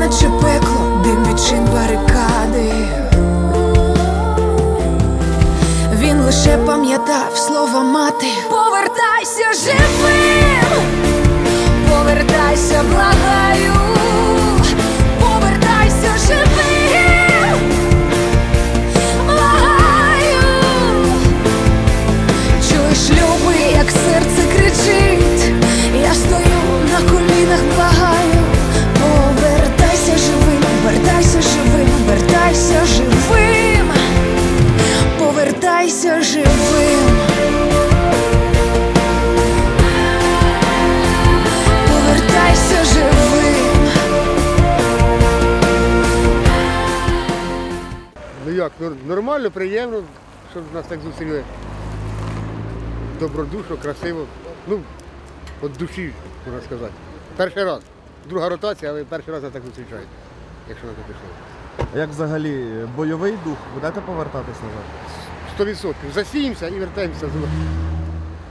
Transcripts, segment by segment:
Наче пекло, дим відчин барикади. Він лише пам'ятав слова мати. Повертайся як, нормально, приємно, що нас так зустріли. Добродушно, красиво. Ну, от душі, можна сказати. Перший раз. Друга ротація, але перший раз нас так зустрічають, якщо на це пішло. А Як взагалі бойовий дух? Будете повертатись назад? Сто відсотків. Засіємося і вертаємося знову.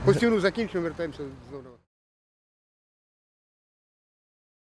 Постійно закінчуємо, вертаємося знову.